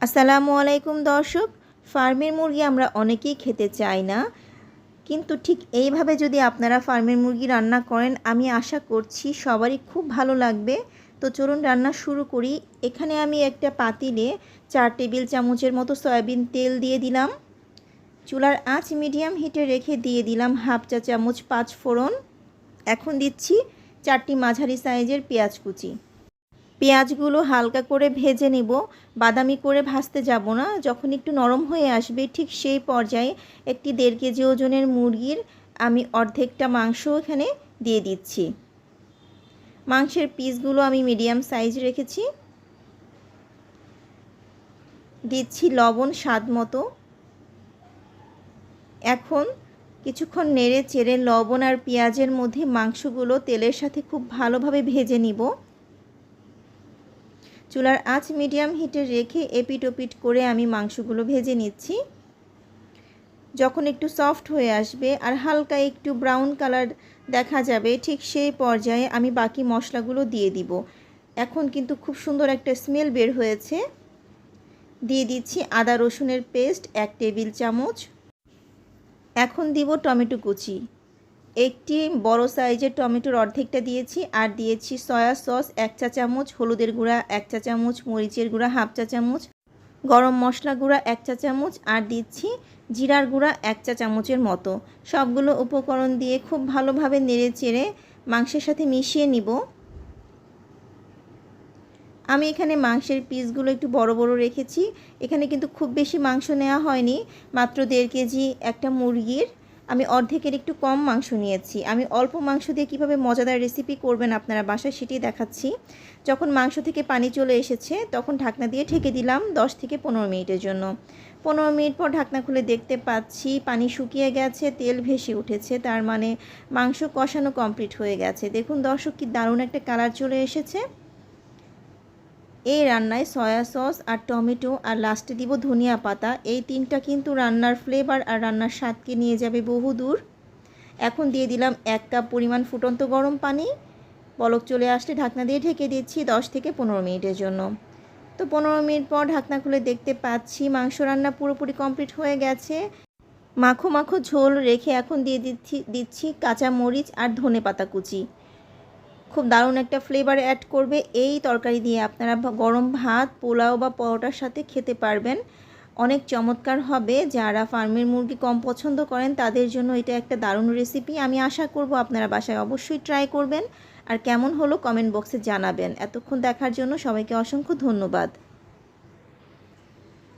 আসসালামু আলাইকুম দর্শক, ফার্মের মুরগি আমরা অনেকেই খেতে চাই না, কিন্তু ঠিক এইভাবে যদি আপনারা ফার্মের মুরগি রান্না করেন, আমি আশা করছি সবারই খুব ভালো লাগবে। তো চলুন রান্না শুরু করি। এখানে আমি একটা পাতিলে চার টেবিল চামচের মতো সয়াবিন তেল দিয়ে দিলাম। চুলার আঁচ মিডিয়াম হিটে রেখে দিয়ে দিলাম হাফ চা চামচ পাঁচ ফোড়ন এখন দিচ্ছি চারটি মাঝারি সাইজের পেঁয়াজ কুচি। পেঁয়াজগুলো হালকা করে ভেজে নেব। বাদামি করে ভাজতে যাব না। যখন একটু নরম হয়ে আসবে, ঠিক সেই পর্যায়ে একটি দেড় কেজি ওজনের মুরগির আমি অর্ধেকটা মাংস এখানে দিয়ে দিচ্ছি। মাংসের পিসগুলো আমি মিডিয়াম সাইজ রেখেছি। দিচ্ছি লবণ স্বাদ মতো। এখন কিছুক্ষণ নেড়ে চেড়ে লবণ আর পেঁয়াজের মধ্যে মাংসগুলো তেলের সাথে খুব ভালোভাবে ভেজে নিব। চুলার আঁচ মিডিয়াম হিটে রেখে এপিট ওপিট করে আমি মাংসগুলো ভেজে নিচ্ছি। যখন একটু সফট হয়ে আসবে আর হালকা একটু ব্রাউন কালার দেখা যাবে, ঠিক সেই পর্যায়ে আমি বাকি মশলাগুলো দিয়ে দিব। এখন কিন্তু খুব সুন্দর একটা স্মেল বের হয়েছে। দিয়ে দিচ্ছি আদা রসুনের পেস্ট এক টেবিল চামচ। এখন দিব টমেটো কুচি। একটি বড় সাইজের টমেটোর অর্ধেকটা দিয়েছি, আর দিয়েছি সয়া সস, এক চা চামচ, হলুদের গুঁড়া, এক চা চামচ, মরিচের গুঁড়া, হাফ চা চামচ, গরম মশলা গুঁড়া, এক চা চামচ, আর দিচ্ছি জিরার গুঁড়া, এক চা চামচের মতো। সবগুলো উপকরণ দিয়ে খুব ভালোভাবে নেড়ে চেড়ে মাংসের সাথে মিশিয়ে নিব। আমি এখানে মাংসের পিসগুলো একটু বড় বড় রেখেছি। এখানে কিন্তু খুব বেশি মাংস নেওয়া হয়নি, মাত্র দেড় কেজি একটা মুরগির আমি অর্ধেকের একটু কম মাংস নিয়েছি। আমি অল্প মাংস দিয়ে কীভাবে মজাদার রেসিপি করবেন আপনারা বাসায় সেটি দেখাচ্ছি। যখন মাংস থেকে পানি চলে এসেছে, তখন ঢাকনা দিয়ে ঢেকে দিলাম দশ থেকে পনেরো মিনিটের জন্য। পনেরো মিনিট পর ঢাকনা খুলে দেখতে পাচ্ছি পানি শুকিয়ে গেছে, তেল ভেসে উঠেছে, তার মানে মাংস কষানো কমপ্লিট হয়ে গেছে। দেখুন দর্শক, কি দারুণ একটা কালার চলে এসেছে। এই রান্নায় সয়া সস আর টমেটো আর লাস্টে দিব ধনিয়া পাতা। এই তিনটা কিন্তু রান্নার ফ্লেভার আর রান্নার স্বাদকে নিয়ে যাবে বহু দূর এখন দিয়ে দিলাম এক কাপ পরিমাণ ফুটন্ত গরম পানি। পলক চলে আসলে ঢাকনা দিয়ে ঢেকে দিচ্ছি দশ থেকে পনেরো মিনিটের জন্য। তো পনেরো মিনিট পর ঢাকনা খুলে দেখতে পাচ্ছি মাংস রান্না পুরোপুরি কমপ্লিট হয়ে গেছে। মাখো মাখো ঝোল রেখে এখন দিয়ে দিচ্ছি দিচ্ছি কাঁচা মরিচ আর ধনে পাতা কুচি। খুব দারুণ একটা ফ্লেভার অ্যাড করবে। এই তরকারি দিয়ে আপনারা গরম ভাত, পোলাও বা পরোটার সাথে খেতে পারবেন। অনেক চমৎকার হবে। যারা ফার্মের মুরগি কম পছন্দ করেন, তাদের জন্য এটা একটা দারুণ রেসিপি আমি আশা করব আপনারা বাসায় অবশ্যই ট্রাই করবেন। আর কেমন হলো কমেন্ট বক্সে জানাবেন। এতক্ষণ দেখার জন্য সবাইকে অসংখ্য ধন্যবাদ।